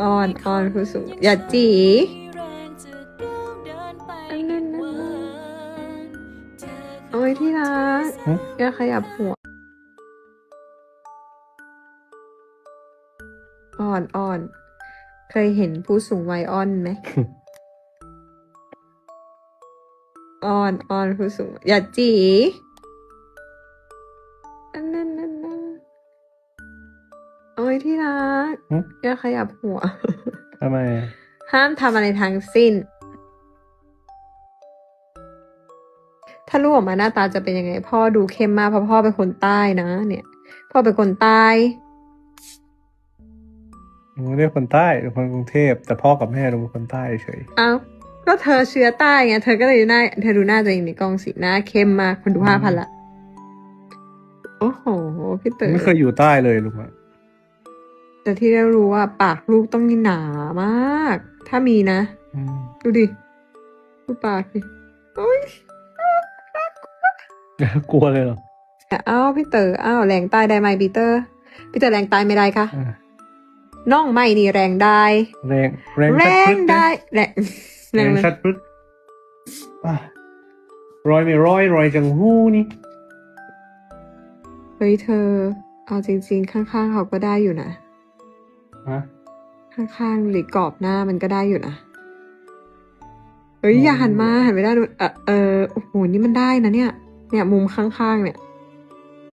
อ้อนอ้อนผู้สูงอย่าจีอันนั้นนะโอ้ยที่รักหึ อย่าขยับหัวอ้อนอ้อน เคยเห็นผู้สูงวัยอ้อนไหมอ้อนอ้อนผู้สูงอย่าจีอันนั้นนั่นนะโอ้ยที่รักหึ อย่าขยับหัว ทำไมอะห้ามทำอะไรทั้งสิ้น ถ้าลูกออกมาหน้าตาจะเป็นยังไง พ่อดูเข้มมากเพราะพ่อเป็นคนใต้นะ เนี่ย พ่อเป็นคนใต้ หนูไม่ได้คนใต้เป็นคนกรุงเทพ แต่พ่อกับแม่เราเป็นคนใต้เฉยเอ้า ก็เธอเชื้อใต้ไง เธอก็เลยดูหน้า เธอดูหน้าตัวเองในกล้องสีหน้าเข้มมากคนดูห้าพันละ โอ้โห พี่เต๋อไม่เคยอยู่ใต้เลยลุงอะ แต่ที่ได้รู้ว่าปากลูกต้องหนามาก ถ้ามีนะ อืมดูดิ ดูปากดิโอ้ยกลัวเลยเหรออ้าวพี่เต๋ออ้าวแรงตายได้ไหมปีเตอร์ พี่เต๋อแรงตายไม่ได้ค่ะอะน้องไม่นี่แรงได้ แรงแรงแรชัดงพึกนะได้แรงแรงชัดพึกอะรอยไม่ร้อยรอยจังหู้นี่ เฮ้ยเธอ เอาจริง ๆ ข้างๆเขาก็ได้อยู่นะ ฮะข้างๆหรือกรอบหน้ามันก็ได้อยู่นะเฮ้ยอืมอย่าหันมาหันไม่ได้ดูเออเออโอ้โหนี่มันได้นะเนี่ย เนี่ย มุมข้างๆเนี่ย